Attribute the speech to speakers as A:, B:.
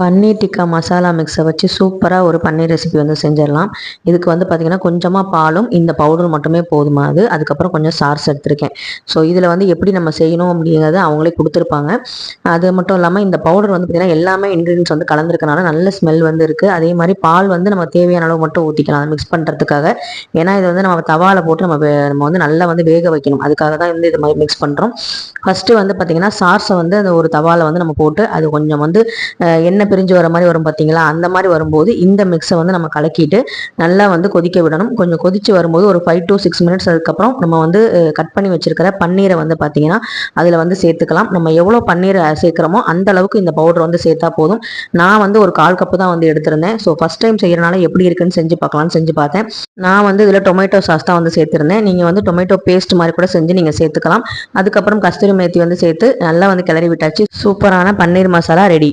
A: பன்னீர் டிக்கா மசாலா மிக்ஸை வச்சு சூப்பராக ஒரு பன்னீர் ரெசிபி வந்து செஞ்சிடலாம். இதுக்கு வந்து பார்த்திங்கன்னா கொஞ்சமாக பாலும் இந்த பவுடர் மட்டுமே போதுமானது அதுக்கப்புறம் கொஞ்சம் சார்ஸ் எடுத்திருக்கேன். ஸோ இதில் வந்து எப்படி நம்ம செய்யணும் அப்படிங்கிறத அவங்களே கொடுத்துருப்பாங்க. அது மட்டும் இல்லாமல் இந்த பவுடர் வந்து பார்த்திங்கன்னா எல்லாமே இன்க்ரீடியன்ஸ் வந்து கலந்துருக்கனால நல்ல ஸ்மெல் வந்து இருக்குது அதே மாதிரி பால் வந்து நம்ம தேவையான அளவு மட்டும் ஊற்றிக்கலாம் மிக்ஸ் பண்ணுறதுக்காக ஏன்னா இது வந்து நம்ம தவாவில் போட்டு நம்ம நம்ம வந்து நல்லா வந்து வேக வைக்கணும். அதுக்காக தான் வந்து இது மாதிரி மிக்ஸ் பண்ணுறோம் ஃபஸ்ட்டு வந்து பார்த்திங்கன்னா சார்ஸை வந்து அந்த ஒரு தவாவில் வந்து நம்ம போட்டு அது கொஞ்சம் வந்து எண்ணெய் எண்ணெய் பிரிஞ்சு வர மாதிரி வரும் பார்த்தீங்களா அந்த மாதிரி வரும்போது இந்த மிக்ஸை வந்து நம்ம கலக்கிட்டு நல்லா வந்து கொதிக்க விடணும். கொஞ்சம் கொதிச்சு வரும்போது ஒரு ஃபைவ் டு சிக்ஸ் மினிட்ஸ் அதுக்கப்புறம் நம்ம வந்து கட் பண்ணி வச்சிருக்கிற பன்னீரை வந்து பார்த்தீங்கன்னா அதில் வந்து சேர்த்துக்கலாம். நம்ம எவ்வளோ பன்னீர் சேர்க்குறோமோ அந்த அளவுக்கு இந்த பவுடர் வந்து சேர்த்தா போதும். நான் வந்து ஒரு கால் கப்பு தான் வந்து எடுத்திருந்தேன். ஸோ ஃபஸ்ட் டைம் செய்யறனால எப்படி இருக்குன்னு செஞ்சு பார்க்கலாம்னு செஞ்சு பார்த்தேன். நான் வந்து இதில் டொமேட்டோ சாஸ் தான் வந்து சேர்த்துருந்தேன். நீங்கள் வந்து டொமேட்டோ பேஸ்ட் மாதிரி கூட செஞ்சு நீங்கள் சேர்த்துக்கலாம். அதுக்கப்புறம் கஸ்தூரி மேத்தி வந்து சேர்த்து நல்லா வந்து கிளறி விட்டாச்சு. சூப்பரான பன்னீர் மசாலா ரெடி.